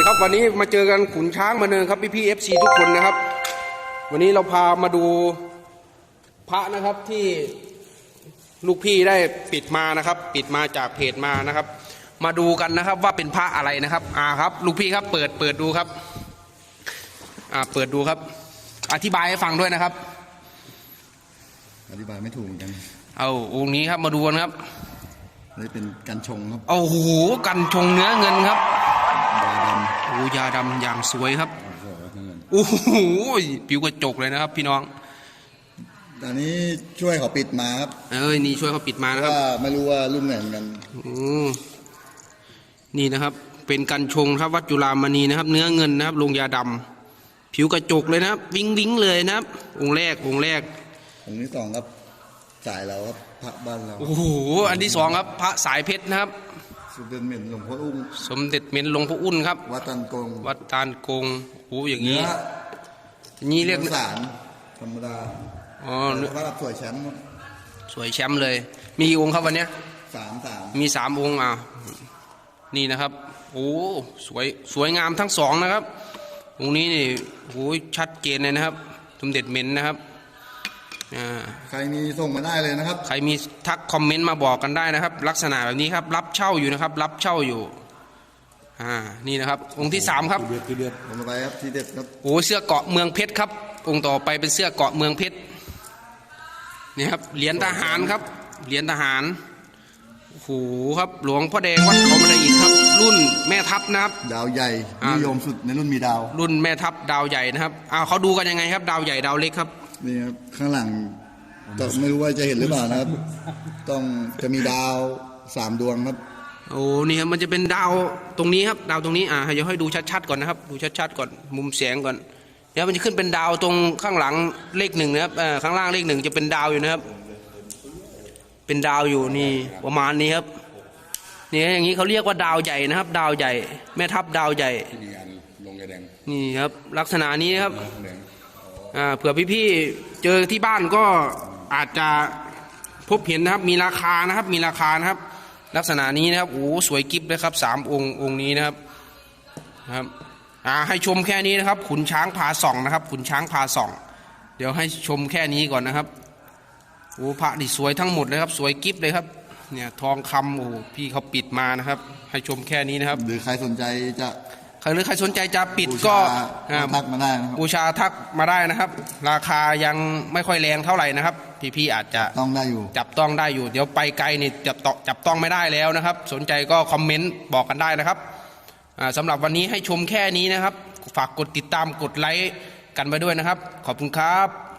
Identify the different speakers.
Speaker 1: ดีครับวันนี้มาเจอกันขุนช้างมาเนินครับพี่พี่เอฟซีทุกคนนะครับ วันนี้เราพามาดูพระนะครับที่ลูกพี่ได้ปิดมานะครับ ปิดมาจากเพจมานะครับ มาดูกันนะครับว่าเป็นพระอะไรนะครับ อ่าครับ ลูกพี่ครับ เปิดเปิดดูครับ อ่าเปิดดูครับ อธิบายให้ฟังด้วยนะครับ
Speaker 2: อธิบายไม่ถูกเหมือนกัน
Speaker 1: เอาองค์นี้ครับมาดูกันครับ
Speaker 2: นี่เป็นกันชงครับ
Speaker 1: โอ้โหกันชงเนื้อเงินครับ
Speaker 2: ยาด
Speaker 1: โอ้ยาดำอย่างสวยครับำ
Speaker 2: โอ้โหเงิน
Speaker 1: โอ้โหผิวกระจกเลยนะครับ พี่น้อง
Speaker 2: ตอนนี้ช่วยเขาปิดมาครับ
Speaker 1: เอ้ยนี่ช่วยเขาปิดมานะครับ
Speaker 2: ว่าไม่รู้ว่ารุ่นไหนเหมือนกัน
Speaker 1: อืมนี่นะครับ เป็นกันชงครับวัดจุฬามณีนะครับ เนื้อเงินนะครับลงยาดำผิวกระจกเลยนะครับ วิงวิงเลยนะครับ องค์แรกองค์แรก
Speaker 2: องค์ที่สองครับจ่ายเราครับพระบ้านเรา
Speaker 1: โอ้โหอันที่สองครับ พระสายเพชรนะครับ
Speaker 2: สุดเด่นเหม็นหลวงพ่ออุ้ง
Speaker 1: สมเด็จเม้นหลวงพ่ออุ่นครับ
Speaker 2: วัดตันกง
Speaker 1: วัดตาลกงโอ้โหอย่าง
Speaker 2: เนื้
Speaker 1: นี้
Speaker 2: อ
Speaker 1: อย่างนี้เรียก
Speaker 2: นื้อสารธรรมดา
Speaker 1: อ๋อ
Speaker 2: พระรับสวยแชมป์ครับ
Speaker 1: สวยแชมป์เลย มีกี่องค์ครับวันเนี้ย
Speaker 2: สามสาม
Speaker 1: มีสามองค์อะนี่นะครับโอ้สวยสวยงามทั้งสองนะครับองค์นี้นี่โอ้ยชัดเจนเลยนะครับ สมเด็จเม้นนะครับอ่า
Speaker 2: ใครมีส่งมาได้เลยนะครับ
Speaker 1: ใครมีทักคอมเมนต์มาบอกกันได้นะครับ ลักษณะแบบนี้ครับ รับเช่าอยู่นะครับ รับเช่าอยู่อ่านี่นะครับ องค์ที่สามครับ
Speaker 2: เดือดเดือดผมไปครับทีเด็ดครับ
Speaker 1: โอ้เสื้อเกาะเมืองเพชรครับ องค์ต่อไปเป็นเสื้อเกาะเมืองเพชรนี่ครับเหรียญทหารครับเหรียญทหารโอ้โหครับ หลวงพ่อแดงวัดเขาบันไดอิฐครับ รุ่นแม่ทัพนะครับ
Speaker 2: ดาวใหญ่
Speaker 1: อ่านิ
Speaker 2: นิยมสุดในรุ่นมีดาว
Speaker 1: รุ่นแม่ทัพดาวใหญ่นะครับอ้าวเขาดูกันยังไงครับ ดาวใหญ่ดาวเล็กครับ
Speaker 2: นี่ครับข้างหลังก็ไม่รู้ว่าจะเห็นหรือเปล่านะครับ ต้องจะมีดาวสามดวงครับ
Speaker 1: โอ้นี่ครับมันจะเป็นดาวตรงนี้ครับ ดาวตรงนี้อ่าเดี๋ยวให้ดูชัดๆก่อนนะครับ ดูชัดๆก่อน มุมแสงก่อนเดี๋ยวมันจะขึ้นเป็นดาวตรงข้างหลังเลขหนึ่งนะครับเอ่อข้างล่างเลขหนึ่งจะเป็นดาวอยู่นะครับ เป็นดาวอยู่นี่ประมาณนี้ครับนี่อย่างนี้เขาเรียกว่าดาวใหญ่นะครับ ดาวใหญ่ แม่ทัพดาวใหญ่
Speaker 2: มีอันลงแดง
Speaker 1: นี่ครับ ลักษณะนี้ครับ
Speaker 2: แดง
Speaker 1: อ่า เผื่อพี่ๆเจอที่บ้านก็อาจจะพบเห็นนะครับมีราคานะครับมีราคานะครับ ลักษณะนี้นะครับโอ้สวยกิฟเลยครับสามองค์องค์นี้นะครับนะครับอ่าให้ชมแค่นี้นะครับ ขุนช้างพาส่องนะครับ ขุนช้างพาส่อง เดี๋ยวให้ชมแค่นี้ก่อนนะครับโอ้พระนี่สวยทั้งหมดเลยครับ สวยกิฟเลยครับเนี่ยทองคำโอ้โหพี่เขาปิดมานะครับ ให้ชมแค่นี้นะครับ
Speaker 2: หรือใครสนใจจะ
Speaker 1: ใครหรือใครสนใจจะปิด
Speaker 2: บู
Speaker 1: ก็
Speaker 2: ชา
Speaker 1: อ่า
Speaker 2: ทักมาได้นะครับ
Speaker 1: บูชาทักมาได้นะครับ ราคายังไม่ค่อยแรงเท่าไหร่นะครับ พี่ๆอาจจะ
Speaker 2: ต้องได้อยู่
Speaker 1: จับต้องได้อยู่ เดี๋ยวไปไกลนี่จับต้องจับต้องไม่ได้แล้วนะครับ สนใจก็คอมเมนต์บอกกันได้นะครับอ่าสำหรับวันนี้ให้ชมแค่นี้นะครับ ฝากกดติดตามกดไลค์กันไปด้วยนะครับ ขอบคุณครับ